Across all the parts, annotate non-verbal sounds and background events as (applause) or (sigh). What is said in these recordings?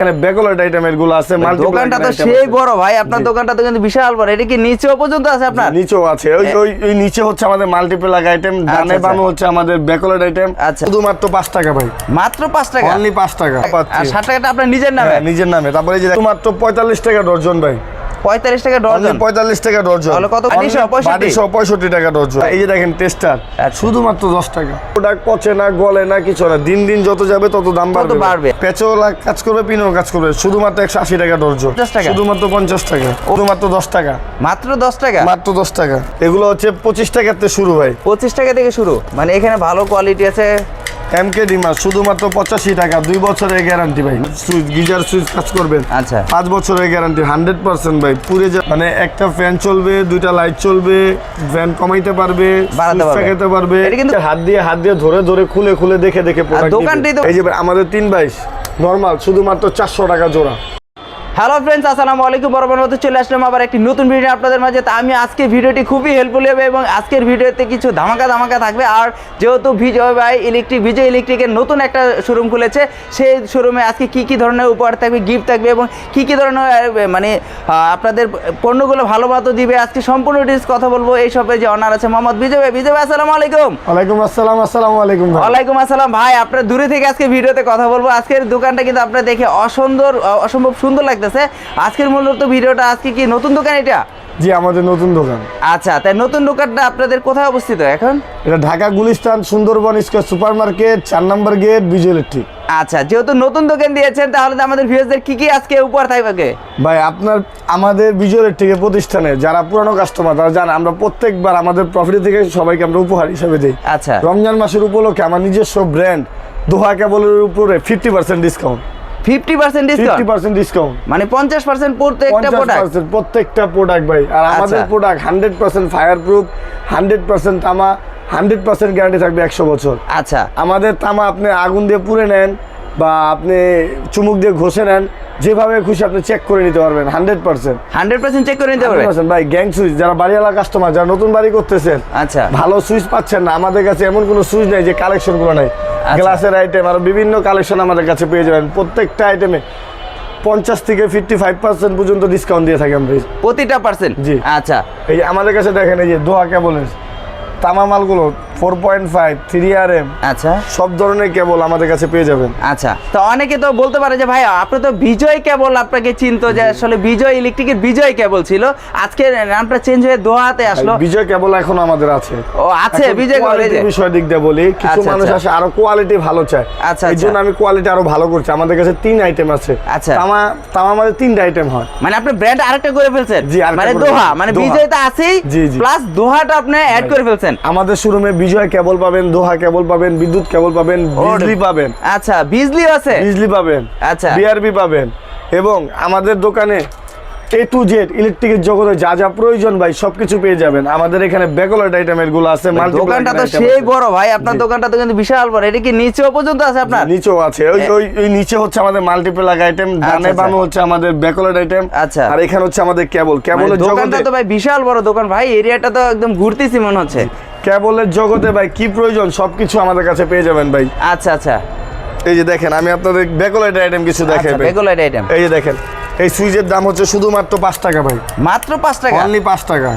এখানে ব্যাকওয়ার্ড আইটেমেরগুলো আছে দোকানটা তো সেই বড় ভাই আপনার দোকানটা তো কিন্তু বিশাল বড় এটা কি নিচেও পর্যন্ত আছে আপনার? নিচেও আছে ওই নিচে হচ্ছে আমাদের আইটেম ডানে আচ্ছা। বামে হচ্ছে আমাদের আইটেম আচ্ছা। শুধুমাত্র টাকা ভাই। মাত্র টাকা? অনলি টাকা আর টাকাটা আপনার নিজের নামে? হ্যাঁ, নিজের নামে। তারপরে যে পঁয়তাল্লিশ টাকা ডর্জন ভাই। পঁয়তাল্লিশ টাকা অনলি ডজন পঁয়তাল্লিশ টাকা ডর্জন তাহলে কত? বাটিসহ, পঁয়ষট্টি? বাটিসহ পঁয়ষট্টি টাকা ডর্জন এই যে দেখেন টেস্টার। আচ্ছা। শুধুমাত্র দশ টাকা। প্রোডাক্ট পচে না গলে না কিছু না দিন দিন যত যাবে তত দাম বাড়বে। বাড়বে। পেঁচও কাজ করবে পিনও কাজ করবে। শুধুমাত্র একশো আশি টাকা ডর্জন 50 শুধুমাত্র পঞ্চাশ টাকা। শুধুমাত্র দশ টাকা। মাত্র দশ টাকা? মাত্র দশ টাকা। এগুলো হচ্ছে পঁচিশ টাকাতে শুরু ভাই। পঁচিশ টাকা থেকে শুরু। মানে এখানে ভালো কোয়ালিটি আছে এমকে ডিমা শুধুমাত্র পঁচাশি টাকা দুই বছরের গ্যারান্টি ভাই। সুইচ গিজার সুইচ কাজ করবেন। আচ্ছা। পাঁচ বছরের গ্যারান্টি হান্ড্রেড পার্সেন্ট ভাই। পুরে মানে একটা ফ্যান চলবে দুইটা লাইট চলবে ফ্যান কমাইতে পারবে switch পারবে। হাত দিয়ে হাত দিয়ে ধরে ধরে খুলে খুলে দেখে দেখে দোকানটাই এই যে আমাদের তিন বাইশ নর্মাল শুধুমাত্র চারশো টাকা জোড়া। হ্যালো ফ্রেন্ডস আসসালামু আলাইকুম। বরাবর মতো চলে আসলাম আবার একটি নতুন ভিডিও আপনাদের মাঝে। তা আমি আজকে ভিডিওটি খুবই হেল্পফুল হবে এবং আজকের ভিডিওতে কিছু ধামাকা ধামাকা থাকবে। আর যেহেতু বিজয় ভাই ইলেকট্রিক বিজয় ইলেকট্রিকের নতুন একটা শোরুম খুলেছে সেই শোরুমে আজকে কি কি ধরনের উপহার থাকবে গিফট থাকবে এবং কি কি ধরনের মানে আপনাদের পণ্যগুলো ভালো মতো দিবে আজকে সম্পূর্ণ ডিটেলস কথা বলব। এই শপে যে অনার আছে মোহাম্মদ বিজয় ভাই। বিজয় ভাই আসসালামু আলাইকুম। ওয়ালাইকুম আসসালাম আসসালামু আলাইকুম ভাই। ওয়ালাইকুম আসসালাম। ভাই আপনার দূরে থেকে আজকে ভিডিওতে কথা বলব। আজকের দোকানটা কিন্তু আপনার দেখে অসুন্দর অসম্ভব সুন্দর লাগতেছে। আজকের মূলত ভিডিওটা আজকে কি নতুন দোকান এটা? জি আমাদের নতুন দোকান। আচ্ছা তাই নতুন দোকানটা আপনাদের কোথায় অবস্থিত এখন? এটা Dhaka Gulistan Sundarban square super market চার নম্বর গেট বিজয় ইলেকট্রিক। আচ্ছা যেহেতু নতুন দোকান দিয়েছেন তাহলে তো আমাদের ভিউয়ারদের কি কি আজকে উপহার থাকবে ভাই আপনার আমাদের বিজয় ইলেকট্রিকের প্রতিষ্ঠানে যারা পুরানো কাস্টমার তারা জানে আমরা প্রত্যেকবার আমাদের প্রফিট থেকে সবাইকে আমরা উপহার হিসেবে দিই। আচ্ছা। রমজান মাসের উপলক্ষে আমার নিজস্ব ব্র্যান্ড দোহা কেবলের উপরে fifty percent discount fifty percent fifty discount percent discount মানে পঞ্চাশ পার্সেন্ট প্রত্যেকটা পঞ্চাশ প্রোডাক্ট প্রত্যেকটা প্রোডাক্ট ভাই। আর আমাদের আচ্ছা। প্রোডাক্ট হান্ড্রেড পার্সেন্ট তামা হান্ড্রেড পার্সেন্ট গ্যারান্টি থাকবে একশো বছর। আচ্ছা। আমাদের তামা আপনি আগুন দিয়ে পুড়ে নেন বা আপনি চুমুক দিয়ে ঘষে নেন যেভাবে খুশি আপনি চেক করে নিতে পারবেন hundred percent hundred percent check করে নিতে পারবে ভাই গ্যাং সুইচ যারা বাড়িওয়ালা কাস্টমার যারা নতুন বাড়ি করতেছেন আচ্ছা। ভালো সুইচ পাচ্ছেন না আমাদের কাছে এমন কোনো সুইচ নেই যে কালেকশনগুলো নাই। গ্লাসের আইটেম আর বিভিন্ন কালেকশন আমাদের কাছে পেয়ে যাবেন। প্রত্যেকটা আইটেমে পঞ্চাশ থেকে ফিফটি ফাইভ পার্সেন্ট পর্যন্ত ডিসকাউন্ট দিয়ে থাকি আমরা। প্রতিটা পার্সেন্ট জি। আচ্ছা। এই যে আমাদের কাছে দেখেন এই যে দোয়া কেবলের তামা মালগুলো four point five three R M আচ্ছা। সব ধরনের কেবল আমাদের কাছে পেয়ে যাবেন। আচ্ছা তো অনেকে তো বলতে পারে যে ভাই আপনি তো বিজয় কেবল আপনাকে চিনতো যে আসলে বিজয় ইলেকট্রিকের বিজয় কেবল ছিল। আজকে নামটা চেঞ্জ হয়ে দোহাতে আসলো। বিজয় কেবল এখন আমাদের আছে। ও আছে বিজয় কেবল এই যে। quality বিষয় দিক দিয়ে বলি কিছু মানুষ। আসে আরও কোয়ালিটি ভালো চায়। আচ্ছা, এই জন্য আচ্ছা। আমি কোয়ালিটি আরও ভালো করছি। আমাদের কাছে তিন আইটেম আছে। আচ্ছা। তামা তামা আমাদের তিনটা আইটেম হয়। মানে আপনি ব্র্যান্ড আরেকটা করে ফেলছেন। আরেকটা মানে দোহা মানে বিজয় তো আছেই। প্লাস দোহাটা আপনি অ্যাড করে ফেলছেন। আমাদের শোরুমে বিজয় কেবল পাবেন দোহা কেবল পাবেন বিদ্যুৎ কেবল পাবেন বিজলি পাবেন। আচ্ছা বিজলি আছে? বিজলি পাবেন আচ্ছা। বিআরবি পাবেন। এবং আমাদের দোকানে এ টু জেড ইলেকট্রিকের জগতে যা যা প্রয়োজন ভাই সবকিছু পেয়ে যাবেন। আমাদের এখানে আইটেমেরগুলো আছে দোকানটা তো সেই বড় ভাই আপনার দোকানটা তো কিন্তু বিশাল বড়। এটা কি নিচেও পর্যন্ত আছে আপনার? নিচেও আছে। ওই ওই ওই নিচে হচ্ছে আমাদের মাল্টিপ্লাগ আইটেম ডানে আচ্ছা। বামে হচ্ছে আমাদের ব্যাকওয়ার্ড আইটেম আচ্ছা। আর এখানে হচ্ছে আমাদের কেবল। মানে কেবলের দোকানটা তো ভাই বিশাল বড় দোকান। ভাই এরিয়াটা তো একদম ঘুরতেছি মনে হচ্ছে। কেবলের জগতে ভাই কি প্রয়োজন? সবকিছু আমাদের কাছে পেয়ে যাবেন ভাই। আচ্ছা আচ্ছা। এই যে দেখেন আমি আপনাদের বেকোলাইট আইটেম কিছু দেখাই বেকোলাইট আইটেম এই যে দেখেন এই সুইচের দাম হচ্ছে শুধুমাত্র পাঁচ টাকা ভাই। মাত্র পাঁচ টাকা? অনলি পাঁচ টাকা।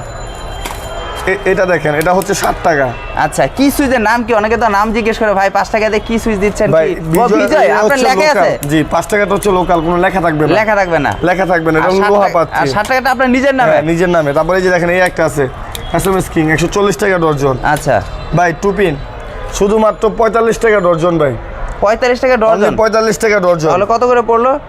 এটা দেখেন এটা হচ্ছে ষাট টাকা। আচ্ছা কি সুইচের নাম কি? অনেকে তো নাম জিজ্ঞেস করে ভাই পাঁচ টাকাতে কি সুইচ দিচ্ছেন কি? বিজয় আপনার লেখা আছে? জি পাঁচ টাকাটা হচ্ছে লোকাল কোনো লেখা থাকবে না। লেখা থাকবে না। লেখা থাকবে না এটা লোহা টাকা- আর পাচ্ছি ষাট টাকাটা আপনার নিজের নামে? হ্যাঁ, নিজের নামে। তারপরে এই যে দেখেন এই একটা আছে। এস এম এস কিং একশো চল্লিশ টাকা ডর্জন। আচ্ছা। ভাই টুপিন শুধুমাত্র পঁয়তাল্লিশ টাকা ডর্জন ভাই। পঁয়তাল্লিশ টাকা ডজন পঁয়তাল্লিশ টাকা ডর্জন। তাহলে কত করে পড়ল?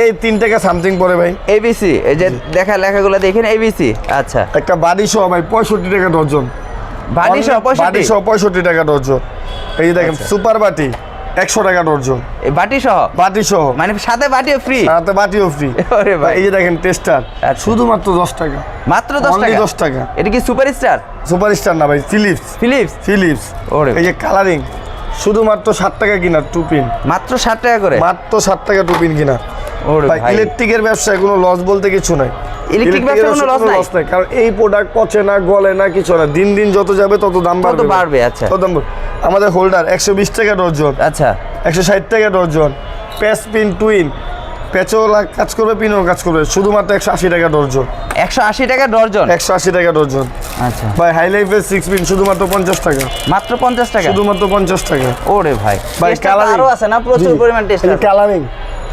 এই তিন টাকা সামথিং পরে ভাই। এবিসি এই যে দেখা লেখাগুলো দেখেন এবিসি আচ্ছা। একটা বাড়ি সহ ভাই পঁয়ষট্টি টাকা ডর্জন বাড়ি সহ পঁয়ষট্টি? সহ পঁয়ষট্টি টাকা ডর্জন এই যে দেখেন আচ্ছা। সুপার বাটি একশো টাকা ডর্জন বাটি সহ বাটি সহ মানে সাথে বাটিও ফ্রি সাথে বাটিও ফ্রি ভাই। এই যে দেখেন টেস্টার আচ্ছা। শুধুমাত্র দশ টাকা। মাত্র দশ টাকা? 10 টাকা। এটা কি সুপার স্টার সুপার স্টার না ভাই ফিলিপস ফিলিপস ফিলিপস ওরে এই যে কালারিং শুধুমাত্র ষাট টাকা কিনা টুপিন মাত্র ষাট টাকা করে? মাত্র ষাট টাকা টুপিন কিনা। ওরে ভাই ভাই ইলেকট্রিকের ব্যবসায় কোনো লস বলতে কিছু নাই। Electric ব্যবসায় কোনো loss নাই? নাই। কারণ এই প্রোডাক্ট পচে না গলে না কিছু না। দিন দিন যত যাবে তত দাম তত বাড়বে বাড়বে, আচ্ছা। তত দাম আমাদের হোল্ডার একশো বিশ টাকা ডর্জন আচ্ছা। একশো ষাট টাকা ডর্জন প্যাসপিন টুইন পেঁচও কাজ করবে পিনও কাজ করবে। শুধুমাত্র একশো আশি টাকা ডর্জন একশো আশি টাকা ডর্জন একশো আশি টাকা ডর্জন আচ্ছা। ভাই হাই লাইফের সিক্স পিন শুধুমাত্র পঞ্চাশ টাকা। মাত্র পঞ্চাশ টাকা? শুধুমাত্র পঞ্চাশ টাকা। ওরে ভাই। ভাই টেস্টার তো আরও আছে না? প্রচুর পরিমাণ test colouring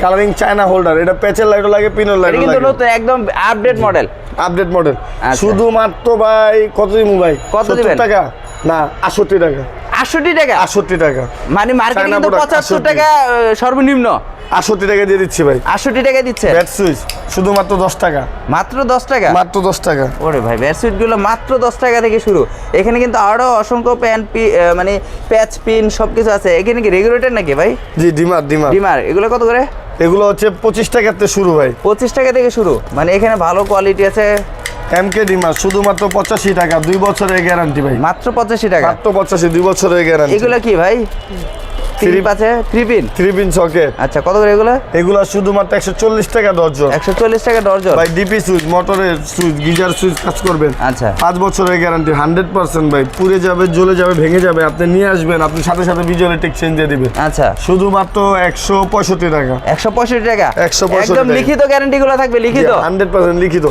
colouring China holder এটা প্যাচের লাইটও লাগে পিনের এটা লাইটও কিন্তু নতুন একদম আপডেট মডেল আপডেট মডেল। শুধুমাত্র ভাই কত দিমু ভাই? কত 70 দিবেন? টাকা? না আটষট্টি টাকা। আটষট্টি টাকা? আটষট্টি টাকা। মানে মার্কেটে কিন্তু product, পঁচাত্তর টাকা সর্বনিম্ন। আটষট্টি টাকা দিয়ে দিচ্ছি ভাই। আটষট্টি টাকা দিচ্ছে? ব্যাট সুইচ শুধুমাত্র দশ টাকা। মাত্র দশ টাকা? মাত্র দশ টাকা। ওরে ভাই ব্যাটসুইটগুলো মাত্র দশ টাকা থেকে শুরু। এখানে কিন্তু আরও অসংখ্য প্যান পি মানে প্যাচ পিন সবকিছু আছে। এখানে কি রেগুলেটর নাকি ভাই? জি ডিমার ডিমার। ডিমার এগুলো কত করে? এগুলো হচ্ছে পঁচিশ টাকাতে শুরু হয় পঁচিশ টাকা থেকে শুরু? মানে এখানে ভালো কোয়ালিটি আছে? শুধুমাত্র পঁচাশি টাকা দুই বছরের গ্যারান্টি ভাই। মাত্র পঁচাশি টাকা? মাত্র পঁচাশি দুই বছরের গ্যারান্টি এগুলো কি ভাই? ক্লিপ আছে থ্রি পিন সকেট আচ্ছা কত করে এগুলো? এগুলো শুধুমাত্র একশো চল্লিশ টাকা ডর্জন একশো চল্লিশ টাকা ডর্জন ভাই ডিপি সুইচ মোটরের সুইচ গিজার সুইচ কাজ করবেন। আচ্ছা। পাঁচ বছরের গ্যারান্টি হান্ড্রেড পার্সেন্ট ভাই। পুড়ে যাবে জ্বলে যাবে ভেঙে যাবে আপনি নিয়ে আসবেন আপনি সাথে সাথে ভিজুয়াল চেঞ্জ দিয়ে দিবে আচ্ছা। শুধুমাত্র একশো পঁয়ষট্টি টাকা। একশো পঁয়ষট্টি টাকা? 165 একদম লিখিত গ্যারান্টি গুলো থাকবে লিখিত? হান্ড্রেড পার্সেন্ট লিখিত।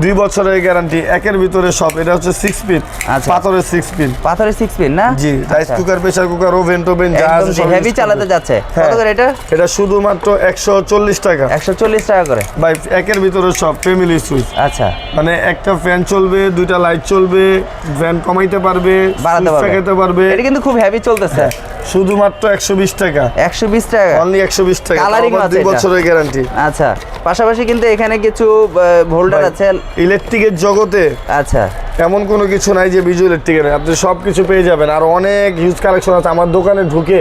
দুই বছরের গ্যারান্টি একের ভিতরে সব। এটা হচ্ছে সিক্স পিন আচ্ছা। পাথরের সিক্স পিন পাথরের সিক্স পিন না? জি rice. Cooker pressure cooker oven টোভেন যা আছে হেভি চালাতে যাচ্ছে। কত হ্যাঁ। করে এটা? এটা শুধুমাত্র একশো চল্লিশ টাকা। একশো চল্লিশ টাকা করে। ভাই একের ভিতরে সব ফ্যামিলি সুইচ আচ্ছা। মানে একটা ফ্যান চলবে দুইটা লাইট চলবে ফ্যান কমাইতে পারবে বাড়াতে পারবে। এটা কিন্তু খুব হেভি চলতেছে। শুধুমাত্র একশো বিশ টাকা। একশো বিশ টাকা? অনলি একশো বিশ টাকা Colouring তাও আবার আছে দুই বছরের গ্যারান্টি আচ্ছা পাশাপাশি কিন্তু এখানে কিছু হোল্ডার আছে ইলেকট্রিকের জগতে আচ্ছা। এমন কোনো কিছু নাই যে বিজু ইলেকট্রিকের আপনি সব কিছু পেয়ে যাবেন। আর অনেক হিউজ কালেকশন আছে। আমার দোকানে ঢুকে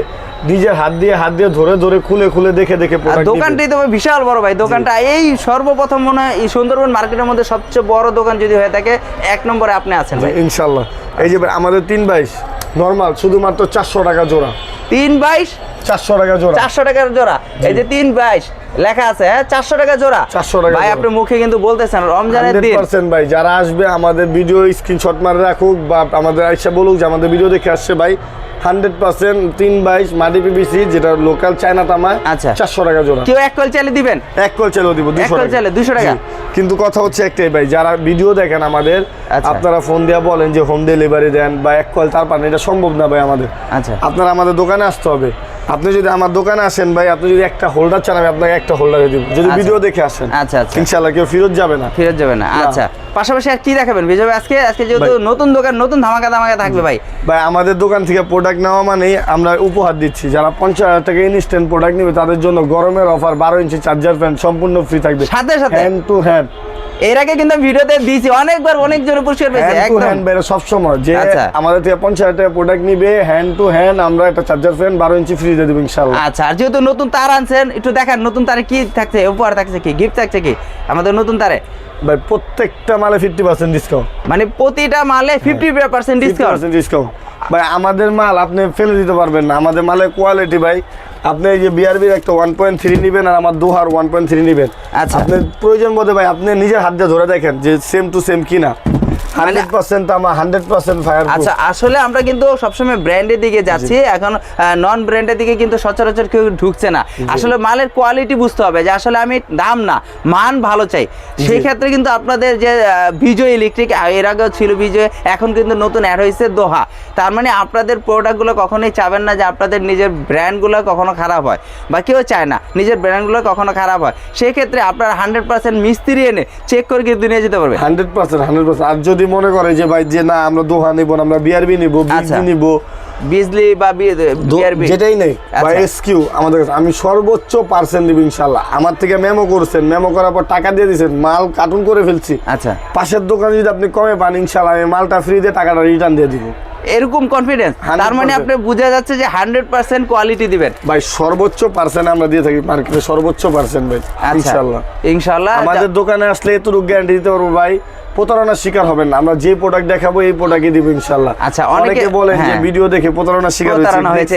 নিজের হাত দিয়ে হাত দিয়ে ধরে ধরে খুলে খুলে দেখে দেখে দোকানটাই তো বিশাল বড় ভাই। দোকানটা এই সর্বপ্রথম মনে হয় এই সুন্দরবন মার্কেটের মধ্যে সবচেয়ে বড় দোকান যদি হয়ে থাকে এক নম্বরে আপনি আছেন ভাই। ইনশাল্লাহ এই যে আমাদের তিন বাইশ নর্মাল শুধুমাত্র চারশো টাকা জোড়া। তিন বাইশ? চারশো টাকা জোড়া। চারশো টাকার জোড়া। এই যে তিন বাইশ লেখা আছে হ্যাঁ? চারশো টাকা জোড়া। 400 টাকা ভাই। আপনি মুখে কিন্তু বলতেছেন রমজানের দিন। পার্সেন্ট ভাই যারা আসবে আমাদের ভিডিও স্ক্রিনশট মারে রাখুক বা আমাদের আইসা বলুক যে আমাদের ভিডিও দেখে আসছে ভাই হান্ড্রেড পার্সেন্ট তিন বাইশ মাটি পিবিসি যেটা লোকাল চায়না তামা আচ্ছা। চারশো টাকা জোড়া। কেউ এক কল চালিয়ে দিবেন? এক কল চালেও দিব দুশো কল চালে 200 টাকা? কিন্তু কথা হচ্ছে একটাই ভাই যারা ভিডিও দেখেন আমাদের আচ্ছা। আপনারা ফোন দিয়ে বলেন যে হোম ডেলিভারি দেন বা এক কল তার পান এটা সম্ভব না ভাই আমাদের। আচ্ছা। আপনারা আমাদের দোকানে আসতে হবে। আপনি যদি আমার দোকানে আসেন ভাই আপনি যদি একটা হোল্ডার চান আমি আপনাকে একটা হোল্ডারে দিব। যদি আচ্ছা। ভিডিও দেখে আসেন আচ্ছা আচ্ছা। ইনশাল্লাহ কেউ ফেরত যাবে না। ফেরত যাবে না। আচ্ছা। পাশাপাশি আর কি দেখাবেন? বিজয় ভাই আজকে আজকে যেহেতু নতুন দোকান নতুন ধামাকা ধামাকা থাকবে ভাই। ভাই আমাদের দোকান থেকে প্রোডাক্ট নেওয়া মানেই আমরা উপহার দিচ্ছি। যারা পঞ্চাশ হাজার টাকা ইনস্ট্যান্ট প্রোডাক্ট নেবে তাদের জন্য গরমের অফার বারো ইঞ্চি চার্জার ফ্যান সম্পূর্ণ ফ্রি থাকবে। সাথে সাথে? হ্যান্ড টু হ্যান্ড এর আগে কিন্তু ভিডিওতে দিয়েছি অনেকবার অনেক জোরে পুরস্কার পেয়েছি একদম। হ্যান্ড বেরো সবসময়। যে আচ্ছা। আমাদের থেকে পঞ্চাশ হাজার টাকা প্রোডাক্ট নিবে হ্যান্ড টু হ্যান্ড আমরা একটা চার্জার ফ্যান বারো ইঞ্চি ফ্রি দিয়ে দেবো আচ্ছা আর যেহেতু নতুন তার আনছেন একটু দেখান নতুন তারে কি থাকছে উপহার থাকছে কি গিফট থাকছে কি? আমাদের নতুন তারে? ভাই প্রত্যেকটা মালে ফিফটি পার্সেন্ট ডিসকাউন্ট মানে প্রতিটা মালে ফিফটি পার্সেন্ট ডিসকাউন্ট ডিসকাউন্ট ভাই আমাদের মাল আপনি ফেলে দিতে পারবেন না আমাদের মালের কোয়ালিটি ভাই আপনি এই যে বিআরবির একটা ওয়ান পয়েন্ট থ্রি নেবেন আর আমার দুহার ওয়ান পয়েন্ট থ্রি নেবেন আচ্ছা। আপনি প্রয়োজন বোধে ভাই আপনি নিজের হাত দিয়ে ধরে দেখেন যে সেম টু সেম কিনা ফায়ার আচ্ছা আসলে আমরা কিন্তু সবসময় ব্র্যান্ডের দিকে যাচ্ছি এখন নন ব্র্যান্ডের দিকে কিন্তু সচরাচর কেউ ঢুকছে না। আসলে মালের কোয়ালিটি বুঝতে হবে যে আসলে আমি দাম না মান ভালো চাই। সেই ক্ষেত্রে কিন্তু আপনাদের যে বিজয় ইলেকট্রিকের আগেও ছিল বিজয় এখন কিন্তু নতুন অ্যাড হয়েছে দোহা। তার মানে আপনাদের প্রোডাক্টগুলো কখনোই চাবেন না যে আপনাদের নিজের ব্র্যান্ডগুলো কখনো খারাপ হয় বা কেউ চায় না নিজের ব্র্যান্ডগুলো কখনো খারাপ হয়। সেই ক্ষেত্রে আপনারা হান্ড্রেড পার্সেন্ট মিস্ত্রি এনে চেক করে কিন্তু নিয়ে যেতে পারবে হান্ড্রেড পার্সেন্ট হান্ড্রেড পার্সেন্ট। আর যদি মনে করে যে ভাই যে না আমরা দোহা নিব না আমরা বিআরবি নিব আচ্ছা। নিব। বিজলি বা বিআরবি যেটাই নেই বা আচ্ছা। এসকিউ আমাদের কাছে। আমি সর্বোচ্চ পার্সেন্ট দিব আমার থেকে মেমো করছেন। মেমো করার পর টাকা দিয়ে দিয়েছেন। মাল কার্টুন করে ফেলছি। আচ্ছা। পাশের দোকানে যদি আপনি কমে পান আমি মালটা ফ্রি দিয়ে টাকাটা রিটার্ন দিয়ে দিব। এরকম কনফিডেন্স তার মানে আপনি বোঝা যাচ্ছে যে হান্ড্রেড পার্সেন্ট কোয়ালিটি দিবেন। ভাই সর্বোচ্চ পার্সেন্ট আমরা দিয়ে থাকি মার্কেটে সর্বোচ্চ পার্সেন্ট ভাই আচ্ছা। ইনশাল্লাহ ইনশাল্লাহ আমাদের দোকানে আসলে এতটুকু গ্যারান্টি দিতে পারব ভাই প্রতারণার শিকার হবেন না। আমরা যে প্রোডাক্ট দেখাবো এই প্রোডাক্টই দিব ইনশাল্লাহ আচ্ছা, অনেকে- বলে বলেন যে হ্যাঁ। ভিডিও দেখে প্রতারণার শিকার হয়েছে,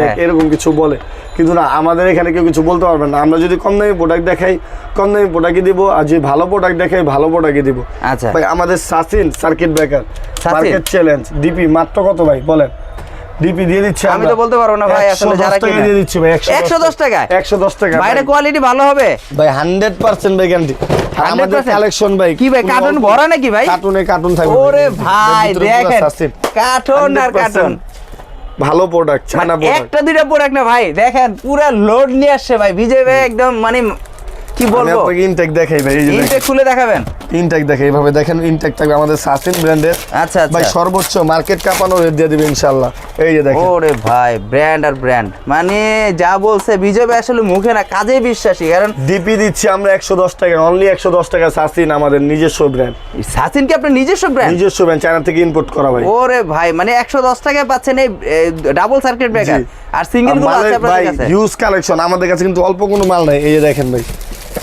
হ্যাঁ। এরকম কিছু বলে। কিন্তু না আমাদের এখানে কেউ কিছু বলতে পারবেন না। আমরা যদি কম দামি প্রোডাক্ট দেখাই কম দামি প্রোডাক্টই দিব আর যে ভালো প্রোডাক্ট দেখাই ভালো প্রোডাক্টই দিব। আচ্ছা। ভাই আমাদের সাসিন circuit breaker circuit market challenge DP মাত্র কত ভাই? বলেন। ডিপি দিয়ে দিচ্ছি আমি তো বলতে পারব না ভাই আসলে যারা কিনে। দিয়ে দিচ্ছি ভাই 110 টাকায়? 110 টাকা? বাইরে কোয়ালিটি ভালো হবে? ভাই 100% ভাই গ্যারান্টি আমাদের কালেকশন ভাই কি ভাই, কার্টুন ভরা নাকি ভাই? কার্টুনে কার্টুন থাকবে ওরে ভাই। দেখেন কার্টুন আর 100% কার্টুন ভালো প্রোডাক্ট মানে প্রোডাক্ট একটা দুইটা প্রোডাক্ট না ভাই দেখেন পুরা লোড নিয়ে আসছে ভাই বিজয় ভাই একদম মানে কি বলব? আপনাকে ইনটেক দেখাই ভাই এই যে ইনটেক খুলে দেখাবেন? ইনটেক দেখাই এইভাবে দেখেন ইনটেক থাকবে আমাদের সাসিন ব্র্যান্ডের আচ্ছা ভাই আচ্ছা সর্বোচ্চ মার্কেট কাঁপানো রেট দিয়ে দিবে ইনশাআল্লাহ। এই যে দেখেন। ওরে ভাই ব্র্যান্ড আর ব্র্যান্ড মানে যা বলছে বিজয় ভাই আসলে মুখে না কাজে বিশ্বাসী। কারণ ডিপি দিচ্ছি আমরা একশো দশ টাকা অনলি একশো দশ টাকা সাসিন আমাদের নিজস্ব ব্র্যান্ড সাচিন কি আপনার নিজস্ব ব্র্যান্ড নিজস্ব ব্র্যান্ড চায়না থেকে ইম্পোর্ট করা ভাই। ওরে ভাই মানে একশো দশ টাকায় পাচ্ছেন এই ডাবল সার্কিট ব্রেকার আর সিঙ্গেলগুলো আছে আপনাদের কাছে? হিউজ কালেকশন আমাদের কাছে কিন্তু অল্প কোনো মাল নাই। এই যে দেখেন ভাই।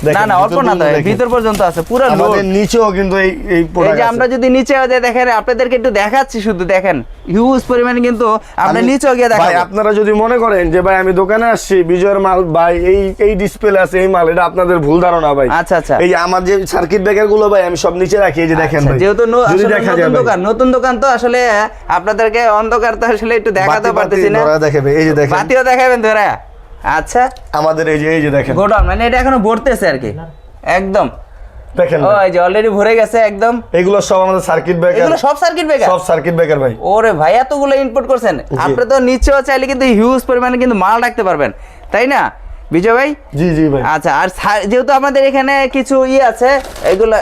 না না অল্প না তো পর্যন্ত দেখেন। ভিতর পর্যন্ত আছে পুরো আমাদের নিচেও কিন্তু এই এই এই প্রোডাক্ট আমরা যদি নিচে দেখেন আপনাদেরকে একটু দেখাচ্ছি শুধু দেখেন। হিউজ পরিমাণে কিন্তু আমরা নিচেও গিয়ে ভাই আপনারা যদি মনে করেন যে ভাই আমি দোকানে আসছি বিজয়ের মাল ভাই এই এই ডিসপ্লে আছে এই মাল এটা আপনাদের ভুল ধারণা ভাই। আচ্ছা, আচ্ছা। এই আমার যে সার্কিট ব্রেকারগুলো ভাই আমি সব নিচে রাখি এই যে দেখেন আচ্ছা, ভাই। যেহেতু নতুন দোকান নতুন দোকান তো আসলে আপনাদেরকে অন্ধকার তো আসলে একটু দেখাতে পারতেছি না। এই যে দেখেন। বাতিও দেখাবেন ধরা। আচ্ছা। আমাদের এই যে এই যে দেখেন। গোডাউন মানে এটা এখনও ভরতেছে আর কি। একদম। দেখেন ও ভাই। এই যে অলরেডি ভরে গেছে একদম। এগুলো সব আমাদের সার্কিট ব্রেকার এগুলো সব সার্কিট ব্রেকার সব সার্কিট ব্রেকার ভাই। ওরে ভাই এতগুলো ইনপুট করছেন। আপনি তো নিচেও চাইলে কিন্তু হিউজ পরিমাণে কিন্তু মাল রাখতে পারবেন। তাই না? বিজয় ভাই? জি জি ভাই। আচ্ছা আর যেহেতু আমাদের এখানে কিছু ইয়ে আছে এগুলো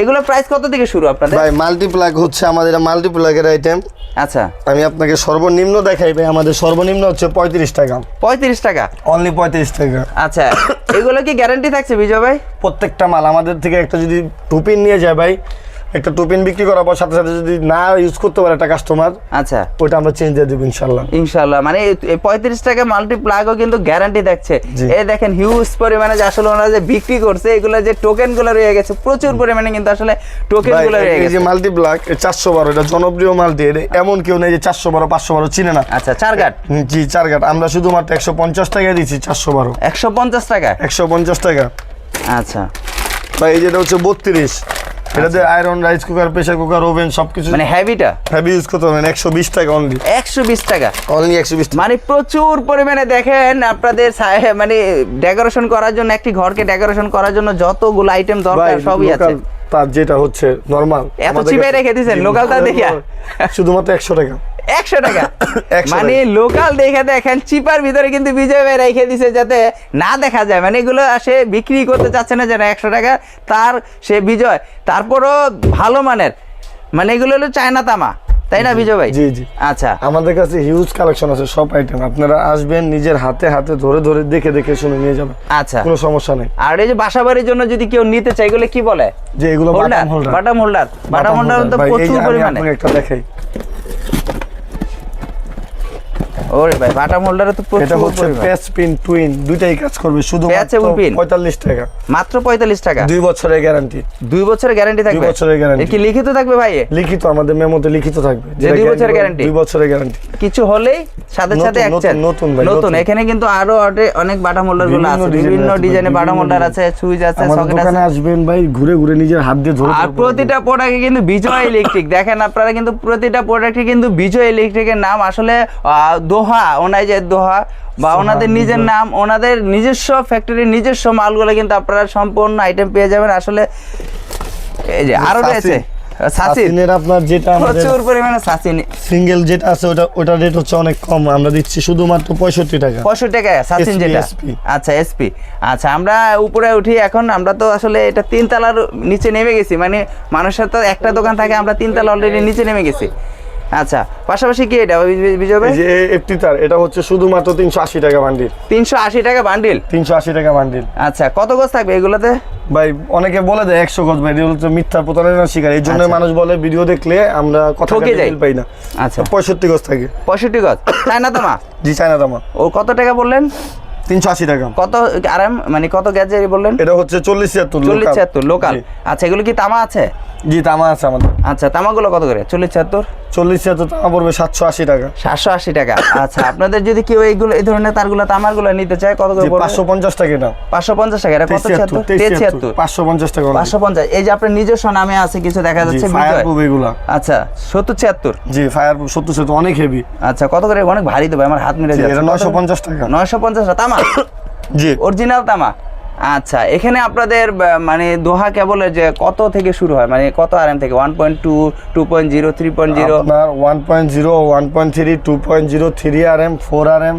এগুলো প্রাইস কত থেকে শুরু আপনাদের? ভাই মাল্টিপ্লাগ হচ্ছে আমাদের মাল্টিপ্লাগের আইটেম আচ্ছা। আমি আপনাকে সর্বনিম্ন দেখাই ভাই আমাদের সর্বনিম্ন হচ্ছে পঁয়ত্রিশ টাকা। পঁয়ত্রিশ টাকা? অনলি পঁয়ত্রিশ টাকা। আচ্ছা এগুলো কি গ্যারান্টি থাকছে বিজয় ভাই? প্রত্যেকটা মাল আমাদের থেকে একটা যদি টুপিন নিয়ে যায় ভাই একটা টুপিন বিক্রি করার পর সাথে সাথে যদি না ইউজ করতে পারে একটা কাস্টমার আচ্ছা। ওইটা আমরা চেঞ্জ দিয়ে দেবো ইনশাল্লাহ ইনশাল্লাহ মানে পঁয়ত্রিশ টাকা মাল্টি প্লাগও কিন্তু গ্যারান্টি থাকছে। এই দেখেন হিউজ পরিমাণে যে আসলে ওনারা যে বিক্রি করছে এগুলো যে টোকেনগুলো রয়ে গেছে প্রচুর পরিমাণে কিন্তু আসলে টোকেনগুলো রয়ে এই যে গেছে। মাল্টি ব্লাক চারশো বারো এটা জনপ্রিয় মাল্টি এমন কেউ নেই যে চারশো বারো পাঁচশো বারো চিনে না। আচ্ছা চার গাট জি চার ঘাট আমরা শুধুমাত্র একশো পঞ্চাশ টাকা দিচ্ছি চারশো বারো। একশো পঞ্চাশ টাকা? একশো পঞ্চাশ টাকা। আচ্ছা। ভাই এই যেটা হচ্ছে বত্রিশ। এটাতে iron rice cooker pressure cooker oven সবকিছু মানে হেভিটা হেভি ইউজ করতে পারবেন একশো বিশ টাকা অনলি একশো বিশ টাকা? অনলি একশো বিশ মানে প্রচুর পরিমাণে দেখেন আপনাদের মানে ডেকোরেশন করার জন্য একটি ঘরকে ডেকোরেশন করার জন্য যতগুলো আইটেম দরকার সবই আছে। তার যেটা হচ্ছে নর্মাল এত চিপাই রেখে দিয়েছেন, লোকাল টা দেখিয়া? শুধুমাত্র একশো টাকা। একশো টাকা। (coughs) মানে লোকাল দেখে দেখেন চিপার ভিতরে কিন্তু বিজয় ভাই রেখে দিছে যাতে না দেখা যায়। মানে এগুলো সে বিক্রি করতে চাচ্ছে না যেন একশো টাকা তার সে বিজয়। তারপরও ভালো মানের। মানে এগুলো হলো চায়না তামা। তাই না বিজয় ভাই? জি, জি। আচ্ছা। আমাদের কাছে হিউজ কালেকশন আছে সব আইটেম আপনারা আসবেন নিজের হাতে হাতে ধরে ধরে দেখে দেখে শুনে নিয়ে যাবেন। আচ্ছা। কোনো সমস্যা নেই। আর এই যে বাসা বাড়ির জন্য যদি কেউ নিতে চায় এগুলো কি বলে? যে এগুলো বাটাম হোল্ডার বাটাম হোল্ডার বাটাম হোল্ডার তো প্রচুর পরিমাণে। একটা দেখাই। ওরে ভাই বাটাম হোল্ডারে তো এটা হচ্ছে প্যাচ পিন টুইন দুইটাই কাজ করবে শুধু Patch এবং pin? পঁয়তাল্লিশ টাকা। মাত্র পঁয়তাল্লিশ টাকা? দুই বছরের গ্যারান্টি দুই বছরের গ্যারান্টি থাকবে? বছরের guarantee। এর কি লিখিত থাকবে ভাই? লিখিত আমাদের মেমোতে লিখিত থাকবে। যে দুই বছরের guarantee? দুই বছরের গ্যারান্টি কিছু হলেই সাথে সাথে নতুন, নতুন ভাই, নতুন। এখানে কিন্তু আরও অনেক বাটাম হোল্ডারগুলো আছে। বিভিন্ন আছে, ডিজাইনের বাটাম হোল্ডার আছে সুইচ আছে সকেট দোকানে আসবেন ভাই ঘুরে ঘুরে নিজের হাত দিয়ে ধরে আর প্রতিটা প্রোডাক্টে কিন্তু বিজয় ইলেকট্রিক দেখেন আপনারা কিন্তু প্রতিটা প্রোডাক্টে কিন্তু বিজয় ইলেকট্রিকের নাম আসলে দোহা ওনাই যে দোহা বা ওনাদের নিজের নাম ওনাদের নিজস্ব ফ্যাক্টরির নিজস্ব মালগুলো কিন্তু আপনারা সম্পূর্ণ আইটেম পেয়ে যাবেন। আসলে এই যে আরও রয়েছে। সাসিন। সাসিনের আপনার যেটা প্রচুর পরিমাণে সাসিন। সিঙ্গেল যেটা আছে ওটা ওটা রেট হচ্ছে অনেক কম। আমরা দিচ্ছি শুধুমাত্র পঁয়ষট্টি টাকা। সাসিন যেটা। আচ্ছা এসপি আচ্ছা আমরা উপরে উঠি এখন। আমরা তো আসলে এটা তিন তলার নিচে নেমে গেছি। মানে মানুষের তো একটা দোকান থাকে আমরা তিন তলা অলরেডি নিচে নেমে গেছি। আচ্ছা পাশাপাশি কি এটা বিজয় ভাই যে এফটি তার এটা হচ্ছে শুধুমাত্র তিনশো আশি টাকা বান্ডিল তিনশো আশি টাকা বান্ডিল তিনশো আশি টাকা বান্ডিল আচ্ছা কত গোছ থাকবে এগুলোতে? ভাই অনেকে বলে দেয় একশো গজ ভাই এগুলো তো মিথ্যা প্রতারণার শিকার। এই জন্য আচ্ছা। মানুষ বলে ভিডিও দেখলে আমরা কথা যাই। পাই না। আচ্ছা। পঁয়ষট্টি গজ থাকে। পঁয়ষট্টি গজ? তাই না তোমা? জি চায়না দামা ও কত টাকা বললেন? তিনশো আশি টাকা। কত আরাম মানে কত গ্যাস বললেন? এটা হচ্ছে চল্লিশ ছিয়াত্তর চল্লিশ। ছিয়াত্তর লোকাল আচ্ছা এগুলো কি তামা আছে? জি তামা আছে আমাদের। আচ্ছা তামাগুলো কত করে? চল্লিশ ছিয়াত্তর? চল্লিশ ছিয়াত্তর তামা পড়বে সাতশো আশি টাকা। সাতশো আশি টাকা। আচ্ছা আপনাদের যদি কেউ এইগুলো এই ধরনের তারগুলো তামারগুলো নিতে চায় কত করে পাঁচশো পঞ্চাশ টাকা পাঁচশো পঞ্চাশ টাকা এটা কত ছিয়াত্তর? ছিয়াত্তর পাঁচশো পঞ্চাশ টাকা পাঁচশো পঞ্চাশ। এই যে আপনার নিজস্ব নামে আছে কিছু দেখা যাচ্ছে বিজয়। আচ্ছা সত্তর ছিয়াত্তর? জি ফায়ার সত্তর সত্তর অনেক হেভি আচ্ছা কত করে? অনেক ভারী দেবে আমার হাত এটা নয়শো পঞ্চাশ টাকা। নয়শো পঞ্চাশ তামা? জি। অরিজিনাল তামা? আচ্ছা এখানে আপনাদের মানে দোহা কেবল যে কত থেকে শুরু হয়? মানে কত আর এম থেকে? One point two two point zero three point zero আপনার one point zero one point three two point zero three R M four R M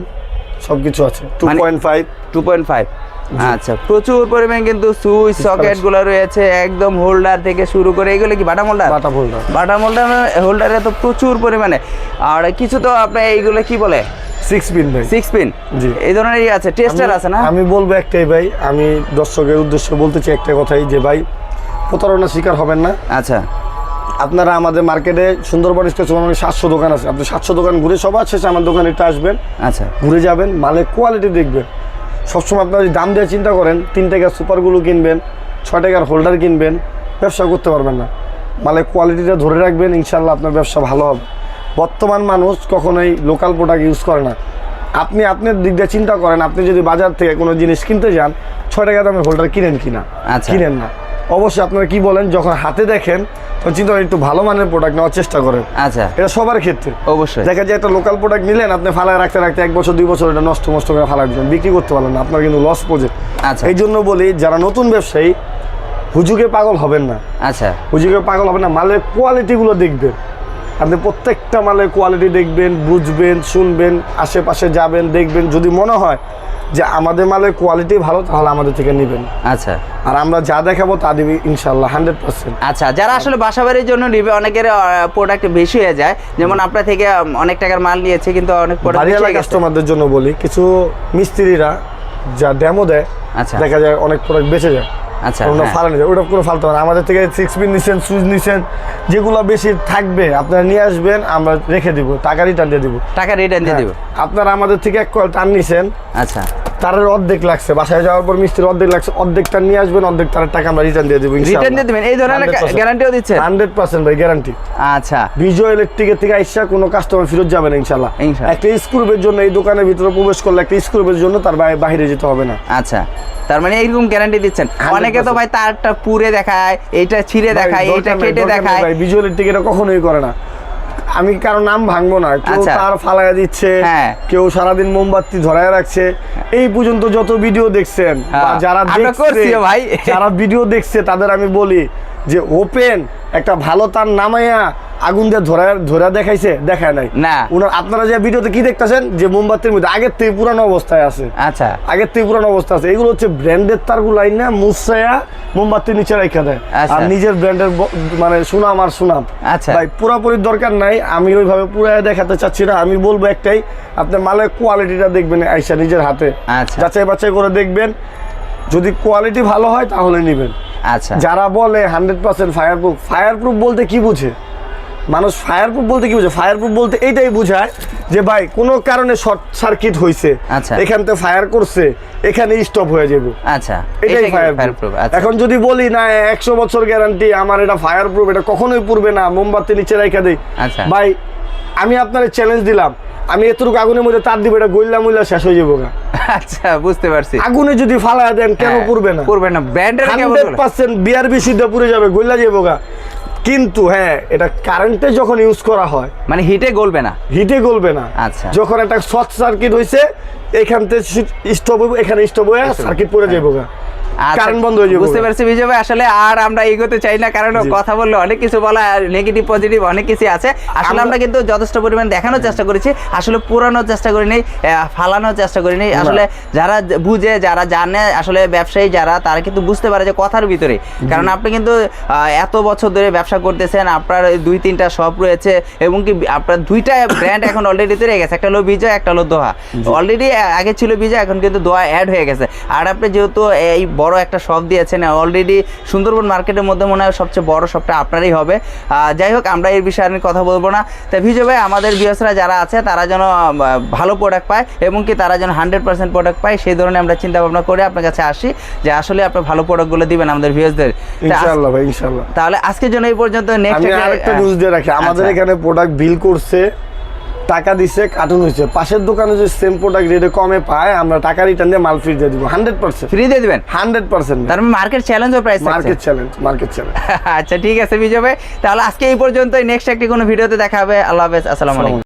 সব কিছু আছে two point five two point five আচ্ছা প্রচুর পরিমাণ কিন্তু switch সকেটগুলো রয়েছে একদম হোল্ডার থেকে শুরু করে এগুলো কি বাটাম হোল্ডার বাটা ফোল্ডার বাটাম হোল্ডার হোল্ডারে তো প্রচুর পরিমাণে। আর কিছু তো আপনার এইগুলো কি বলে? সিক্স পিন ভাই। সিক্স পিন জি। এই ধরনেরই আছে টেস্টার আছে না? আমি বলব একটাই ভাই আমি দর্শকের উদ্দেশ্যে বলতে চাই একটা কথাই যে ভাই শিকার হবেন না। আচ্ছা। আপনারা আমাদের মার্কেটে সুন্দরবন স্টেশন মানে সাতশো দোকান আছে। আপনি সাতশো দোকান ঘুরে সবার শেষে আমার দোকানে এটা আসবেন। আচ্ছা। ঘুরে যাবেন মালের কোয়ালিটি দেখবেন। সবসময় আপনারা যদি দাম দিয়ে চিন্তা করেন তিন টাকার সুপারগুলো কিনবেন ছ টাকার হোল্ডার কিনবেন ব্যবসা করতে পারবেন না। মালের কোয়ালিটিটা ধরে রাখবেন ইনশাল্লাহ আপনার ব্যবসা ভালো হবে। বর্তমান মানুষ কখনোই লোকাল প্রোডাক্ট ইউজ করে না। আপনি আপনার দিক দিয়ে চিন্তা করেন আপনি যদি বাজার থেকে কোনো জিনিস কিনতে যান ছয় টাকা দামের হোল্ডার কিনেন কিনা? আচ্ছা। কিনেন না। অবশ্যই আপনারা কি বলেন যখন হাতে দেখেন চিন্তা একটু ভালো মানের প্রোডাক্ট নেওয়ার চেষ্টা করেন। আচ্ছা। এটা সবার ক্ষেত্রে। অবশ্যই। দেখা যায় একটা লোকাল প্রোডাক্ট নিলেন আপনি ফালায় রাখতে রাখতে এক বছর দুই বছর এটা নষ্ট নষ্ট করে ফালাই দিলেন বিক্রি করতে পারলেন না আপনার কিন্তু লস প্রজেক্ট আচ্ছা। এই জন্য বলি যারা নতুন ব্যবসায়ী হুজুকে পাগল হবেন না। আচ্ছা। হুজুকে পাগল হবেন না মালের কোয়ালিটিগুলো দেখবেন। আপনি প্রত্যেকটা মালের কোয়ালিটি দেখবেন বুঝবেন শুনবেন আশেপাশে যাবেন দেখবেন। যদি মনে হয় যে আমাদের মালের কোয়ালিটি ভালো তাহলে আমাদের থেকে নেবেন। আচ্ছা। আর আমরা যা দেখাবো তা দিবি ইনশাল্লাহ হান্ড্রেড পার্সেন্ট আচ্ছা যারা আসলে বাসা বাড়ির জন্য নিবে অনেকের প্রোডাক্ট বেশি হয়ে যায়। যেমন আপনার থেকে অনেক টাকার মাল নিয়েছে কিন্তু অনেক বাড়িওয়ালা কাস্টমারদের জন্য বলি কিছু মিস্ত্রিরা যা ডেমো দেয় আচ্ছা। দেখা যায় অনেক প্রোডাক্ট বেঁচে যায়। আচ্ছা হ্যাঁ। নেই ওটা কোনো ফালতো না। আমাদের থেকে সিক্স পিন নিছেন সুইচ নিছেন যেগুলো বেশি থাকবে আপনারা নিয়ে আসবেন আমরা রেখে দিব টাকা রিটার্ন দিয়ে দিব। টাকা রিটার্ন দিয়ে দিব। আপনারা আমাদের থেকে এক কল টান নিছেন। আচ্ছা। তার অর্ধেক লাগছে বাসায় যাওয়ার পর মিস্ত্রির অর্ধেক লাগছে অর্ধেকটা নিয়ে আসবেন অর্ধেক তার টাকা আমরা রিটার্ন দিয়ে দেবো রিটার্ন দিয়ে দিবেন? এই ধরনের গ্যারান্টিও দিচ্ছে হান্ড্রেড পার্সেন্ট ভাই গ্যারান্টি আচ্ছা। বিজয় ইলেকট্রিকের থেকে আইসা কোনো কাস্টমার ফেরত যাবে না ইনশাল্লাহ। একটা স্ক্রুপের জন্য এই দোকানের ভিতরে প্রবেশ করলে একটা স্ক্রুপের জন্য তার বাহিরে যেতে হবে না। আচ্ছা। তার মানে এইরকম গ্যারান্টি দিচ্ছেন। অনেকে তো ভাই তারটা পুড়ে দেখায় এইটা ছিঁড়ে দেখায় দরকার কেটে দেখায়। ভাই, বিজয় ইলেকট্রিক এটা কখনোই করে না। আমি কারও নাম ভাঙবো না কেউ আচ্ছা। তার ফালাইয়া দিচ্ছে হ্যাঁ। কেউ সারাদিন মোমবাতি ধরায় রাখছে এই পর্যন্ত যত ভিডিও দেখছেন হ্যাঁ, যারা দেখছে ভাই। যারা ভিডিও দেখছে তাদের আমি বলি যে ওপেন একটা ভালো তার নামাইয়া আগুন দিয়ে ধরা ধরা দেখাইছে দেখায় নাই। না। উনার আপনারা যে ভিডিওতে কি দেখতেছেন? যে মোমবাতির মধ্যে আগের থেকে পুরানো অবস্থায় আছে। আচ্ছা। আগের থেকে পুরানো অবস্থা আছে। এগুলো হচ্ছে ব্র্যান্ডের তারগুলো আইন না মুসায়া মোমবাতি নিচে রেখে দেয়। আচ্ছা। আর নিজের ব্র্যান্ডের মানে সুনাম আর সুনাম। আচ্ছা। ভাই পুরাপুরি দরকার নাই। আমি ওইভাবে পুরাই দেখাতে চাচ্ছি না। আমি বলব একটাই আপনি মালের কোয়ালিটিটা দেখবেন আইসা নিজের হাতে। আচ্ছা। যাচাই বাছাই করে দেখবেন। যদি কোয়ালিটি ভালো হয় তাহলে নেবেন। আচ্ছা। যারা বলে hundred percent fire proof fire proof বলতে কি বুঝে? মানুষ ফায়ার প্রুফ বলতে কি বুঝে ফায়ার প্রুফ বলতে এইটাই বোঝায় যে ভাই কোনো কারণে শর্ট সার্কিট হয়েছে আচ্ছা। এখান থেকে ফায়ার করছে এখানে স্টপ হয়ে যাবে আচ্ছা এটাই ফায়ার ফায়ার প্রুফ আচ্ছা এখন যদি বলি না একশো বছর গ্যারান্টি আমার এটা ফায়ার প্রুফ এটা কখনোই পুড়বে না মোমবাতি নিচে রেখে দেই আচ্ছা। ভাই আমি আপনার চ্যালেঞ্জ দিলাম আমি এতটুকু আগুনের মধ্যে তার দিব এটা গইলা মুইলা শেষ হয়ে যাব গা। (laughs) আচ্ছা বুঝতে পারছি আগুনে যদি ফালায় দেন কেন হ্যাঁ, পুড়বে না পুড়বে না ব্র্যান্ডের কেমন হান্ড্রেড বলে? পার্সেন্ট বিআরবি সিদ্ধ পুড়ে যাবে গইলা যাব গা কিন্তু হ্যাঁ এটা কারেন্টে যখন ইউজ করা হয় মানে হিটে গলবে না? হিটে গলবে না। আচ্ছা। যখন একটা শর্ট সার্কিট হয়েছে এখান থেকে স্টপ এখানে স্টপ হয়ে সার্কিট পড়ে যাব আচ্ছা, বন্ধ হয়ে যাবে। বুঝতে পারছি বিজয় ভাই। আসলে আর আমরা এগোতে চাই না কারণ কথা বললে অনেক কিছু বলা নেগেটিভ পজিটিভ অনেক কিছু আছে। আসলে আমরা- কিন্তু যথেষ্ট পরিমাণ দেখানোর চেষ্টা করেছি আসলে পুরানোর চেষ্টা করি নেই ফালানোর চেষ্টা করি নেই আসলে যারা বুঝে যারা জানে আসলে ব্যবসায়ী যারা তারা কিন্তু বুঝতে পারে যে কথার ভিতরে। কারণ আপনি কিন্তু এত বছর ধরে ব্যবসা করতেছেন আপনার দুই তিনটা শপ রয়েছে এবং কি আপনার দুইটা ব্র্যান্ড এখন অলরেডি তৈরি হয়ে গেছে। একটা হলো বিজয় একটা হলো দোহা। অলরেডি আগে ছিল বিজয় এখন কিন্তু দোয়া অ্যাড হয়ে গেছে। আর আপনি যেহেতু এই বড় বড় একটা শপ দিয়েছেন। অলরেডি সুন্দরবন মার্কেটের মধ্যে মনে হয় সবচেয়ে বড় শপটা আপনারই হবে। যাই হোক আমরা এই বিষয়ে নিয়ে কথা বলব না। তা ভিজয় ভাই আমাদের ভিউসরা যারা আছে তারা যেন ভালো প্রোডাক্ট পায় এবং কি তারা যেন হান্ড্রেড পার্সেন্ট প্রোডাক্ট পায় সেই ধরনের আমরা চিন্তা ভাবনা করে আপনার কাছে আসি যে আসলে আপনি ভালো প্রোডাক্টগুলো দিবেন আমাদের ভিউসদের ইনশাল্লাহ ভাই ইনশাল্লাহ তাহলে আজকের জন্য এই পর্যন্ত। নেক্সট আমি আরেকটা নিউজ দিয়ে রাখি। আমাদের আচ্ছা। এখানে প্রোডাক্ট বিল করছে টাকা দিছে কার্টুন হয়েছে পাশের দোকানে যে সেম প্রোডাক্ট রেটে কমে পায় আমরা টাকা রিটার্ন দিয়ে মাল ফ্রি দিয়ে দিব। হান্ড্রেড পার্সেন্ট ফ্রি দিয়ে দিবেন? হান্ড্রেড পার্সেন্ট তার মানে মার্কেট চ্যালেঞ্জ ও price market challenge market challenge আচ্ছা ঠিক আছে বিজয় ভাই। তাহলে আজকে এই পর্যন্ত নেক্সট একটি কোনো ভিডিওতে দেখা হবে। আল্লাহ হাফেজ। আসসালামু আলাইকুম।